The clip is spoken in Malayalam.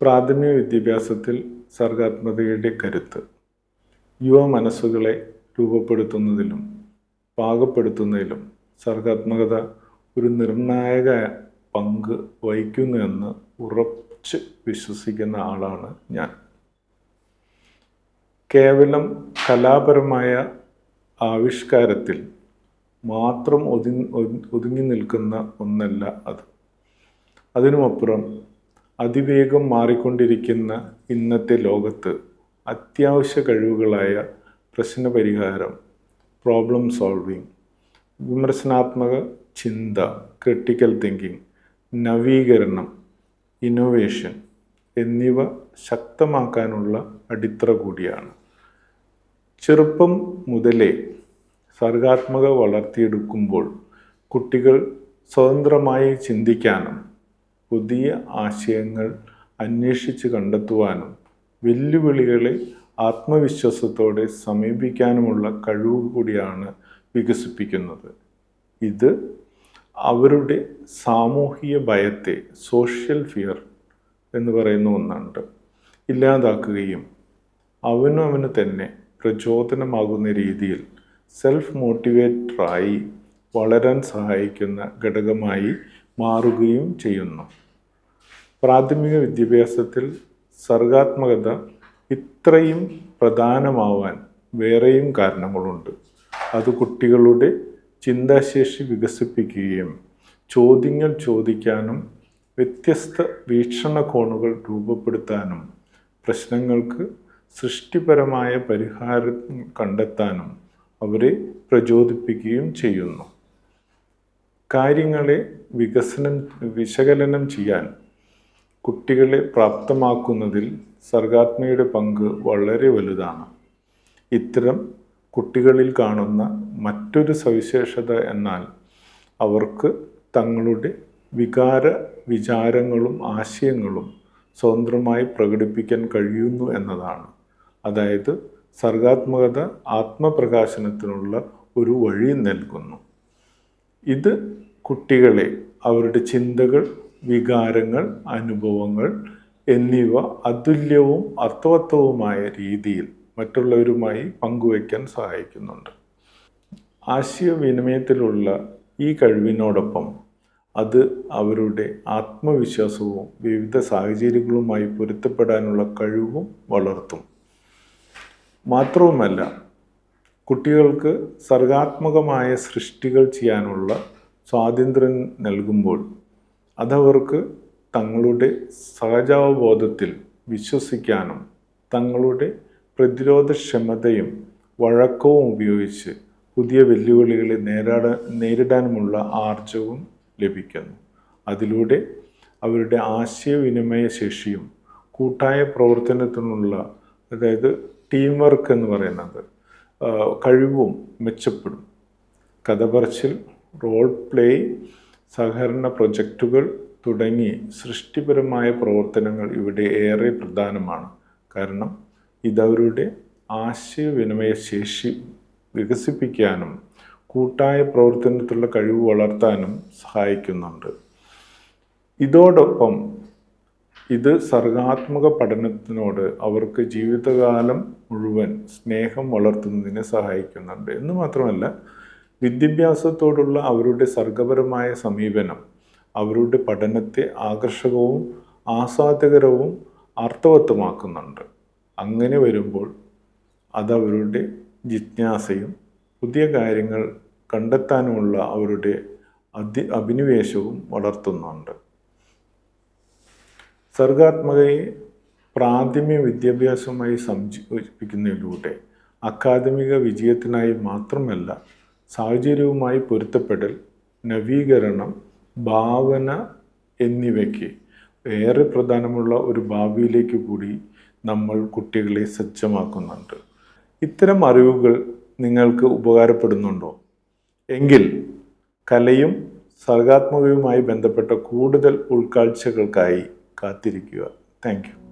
പ്രാഥമിക വിദ്യാഭ്യാസത്തിൽ സർഗാത്മകതയുടെ കരുത്ത്. യുവ മനസ്സുകളെ രൂപപ്പെടുത്തുന്നതിലും പാകപ്പെടുത്തുന്നതിലും സർഗാത്മകത ഒരു നിർണായക പങ്ക് വഹിക്കുന്നു എന്ന് ഉറച്ച് വിശ്വസിക്കുന്ന ആളാണ് ഞാൻ. കേവലം കലാപരമായ ആവിഷ്കാരത്തിൽ മാത്രം ഒതുങ്ങി ഒതുങ്ങി നിൽക്കുന്ന ഒന്നല്ല അത്. അതിനുമപ്പുറം അതിവേഗം മാറിക്കൊണ്ടിരിക്കുന്ന ഇന്നത്തെ ലോകത്ത് അത്യാവശ്യ കഴിവുകളായ പ്രശ്നപരിഹാരം പ്രോബ്ലം സോൾവിംഗ് വിമർശനാത്മക ചിന്ത ക്രിട്ടിക്കൽ തിങ്കിങ് നവീകരണം ഇന്നോവേഷൻ എന്നിവ ശക്തമാക്കാനുള്ള അടിത്തറ കൂടിയാണ്. ചെറുപ്പം മുതലേ സർഗാത്മക വളർത്തിയെടുക്കുമ്പോൾ കുട്ടികൾ സ്വതന്ത്രമായി ചിന്തിക്കാനും പുതിയ ആശയങ്ങൾ അന്വേഷിച്ച് കണ്ടെത്തുവാനും വെല്ലുവിളികളെ ആത്മവിശ്വാസത്തോടെ സമീപിക്കാനുമുള്ള കഴിവ് കൂടിയാണ് വികസിപ്പിക്കുന്നത്. ഇത് അവരുടെ സാമൂഹിക ഭയത്തെ സോഷ്യൽ ഫിയർ എന്ന് പറയുന്ന ഒന്നുണ്ട് ഇല്ലാതാക്കുകയും അവനും അവന് തന്നെ പ്രചോദനമാകുന്ന രീതിയിൽ സെൽഫ് മോട്ടിവേറ്ററായി വളരാൻ സഹായിക്കുന്ന ഘടകമായി മാറുകയും ചെയ്യുന്നു. പ്രാഥമിക വിദ്യാഭ്യാസത്തിൽ സർഗാത്മകത ഇത്രയും പ്രധാനമാവാൻ വേറെയും കാരണങ്ങളുണ്ട്. അത് കുട്ടികളുടെ ചിന്താശേഷി വികസിപ്പിക്കുകയും ചോദ്യങ്ങൾ ചോദിക്കാനും വ്യത്യസ്ത വീക്ഷണകോണുകൾ രൂപപ്പെടുത്താനും പ്രശ്നങ്ങൾക്ക് സൃഷ്ടിപരമായ പരിഹാരം കണ്ടെത്താനും അവരെ പ്രചോദിപ്പിക്കുകയും ചെയ്യുന്നു. കാര്യങ്ങളെ വികസനം വിശകലനം ചെയ്യാൻ കുട്ടികളെ പ്രാപ്തമാക്കുന്നതിൽ സർഗാത്മയുടെ പങ്ക് വളരെ വലുതാണ്. ഇത്തരം കുട്ടികളിൽ കാണുന്ന മറ്റൊരു സവിശേഷത എന്നാൽ അവർക്ക് തങ്ങളുടെ വികാര വിചാരങ്ങളും ആശയങ്ങളും സ്വതന്ത്രമായി പ്രകടിപ്പിക്കാൻ കഴിയുന്നു എന്നതാണ്. അതായത് സർഗാത്മകത ആത്മപ്രകാശനത്തിനുള്ള ഒരു വഴി നൽകുന്നു. ഇത് കുട്ടികളെ അവരുടെ ചിന്തകൾ വികാരങ്ങൾ അനുഭവങ്ങൾ എന്നിവ അതുല്യവും അർത്ഥവത്തവുമായ രീതിയിൽ മറ്റുള്ളവരുമായി പങ്കുവയ്ക്കാൻ സഹായിക്കുന്നുണ്ട്. ആശയവിനിമയത്തിലുള്ള ഈ കഴിവിനോടൊപ്പം അത് അവരുടെ ആത്മവിശ്വാസവും വിവിധ സാഹചര്യങ്ങളുമായി പൊരുത്തപ്പെടാനുള്ള കഴിവും വളർത്തും. മാത്രവുമല്ല കുട്ടികൾക്ക് സർഗാത്മകമായ സൃഷ്ടികൾ ചെയ്യാനുള്ള സ്വാതന്ത്ര്യം നൽകുമ്പോൾ അതവർക്ക് തങ്ങളുടെ സഹജാവബോധത്തിൽ വിശ്വസിക്കാനും തങ്ങളുടെ പ്രതിരോധക്ഷമതയും വഴക്കവും ഉപയോഗിച്ച് പുതിയ വെല്ലുവിളികളെ നേരിടാൻ നേരിടാനുമുള്ള ആർജവും ലഭിക്കുന്നു. അതിലൂടെ അവരുടെ ആശയവിനിമയ ശേഷിയും കൂട്ടായ പ്രവർത്തനത്തിനുള്ള അതായത് ടീം വർക്ക് എന്ന് പറയുന്നത് കഴിവും മെച്ചപ്പെടും. കഥ പറച്ചിൽ റോൾ പ്ലേ സഹകരണ പ്രൊജക്റ്റുകൾ തുടങ്ങി സൃഷ്ടിപരമായ പ്രവർത്തനങ്ങൾ ഇവിടെ ഏറെ പ്രധാനമാണ്. കാരണം ഇതവരുടെ ആശയവിനിമയ ശേഷി വികസിപ്പിക്കാനും കൂട്ടായ പ്രവർത്തനത്തിലുള്ള കഴിവ് വളർത്താനും സഹായിക്കുന്നുണ്ട്. ഇതോടൊപ്പം ഇത് സർഗാത്മക പഠനത്തിനോട് അവർക്ക് ജീവിതകാലം മുഴുവൻ സ്നേഹം വളർത്തുന്നതിനെ സഹായിക്കുന്നുണ്ട്. എന്ന് മാത്രമല്ല വിദ്യാഭ്യാസത്തോടുള്ള അവരുടെ സർഗപരമായ സമീപനം അവരുടെ പഠനത്തെ ആകർഷകവും ആസ്വാദ്യകരവും അർത്ഥവത്തമാക്കുന്നുണ്ട്. അങ്ങനെ വരുമ്പോൾ അതവരുടെ ജിജ്ഞാസയും പുതിയ കാര്യങ്ങൾ കണ്ടെത്താനുമുള്ള അവരുടെ അധി അഭിനിവേശവും വളർത്തുന്നുണ്ട്. സർഗാത്മകയെ പ്രാഥമിക വിദ്യാഭ്യാസവുമായി സംയോജിപ്പിക്കുന്നതിലൂടെ അക്കാദമിക വിജയത്തിനായി മാത്രമല്ല സാഹചര്യവുമായി പൊരുത്തപ്പെടൽ നവീകരണം ഭാവന എന്നിവയ്ക്ക് ഏറെ പ്രധാനമുള്ള ഒരു ഭാവിയിലേക്ക് കൂടി നമ്മൾ കുട്ടികളെ സജ്ജമാക്കുന്നുണ്ട്. ഇത്തരം അറിവുകൾ നിങ്ങൾക്ക് ഉപകാരപ്പെടുന്നുണ്ടോ? എങ്കിൽ കലയും സർഗാത്മകവുമായി ബന്ധപ്പെട്ട കൂടുതൽ ഉൾക്കാഴ്ചകൾക്കായി കാത്തിരിക്കുക. താങ്ക്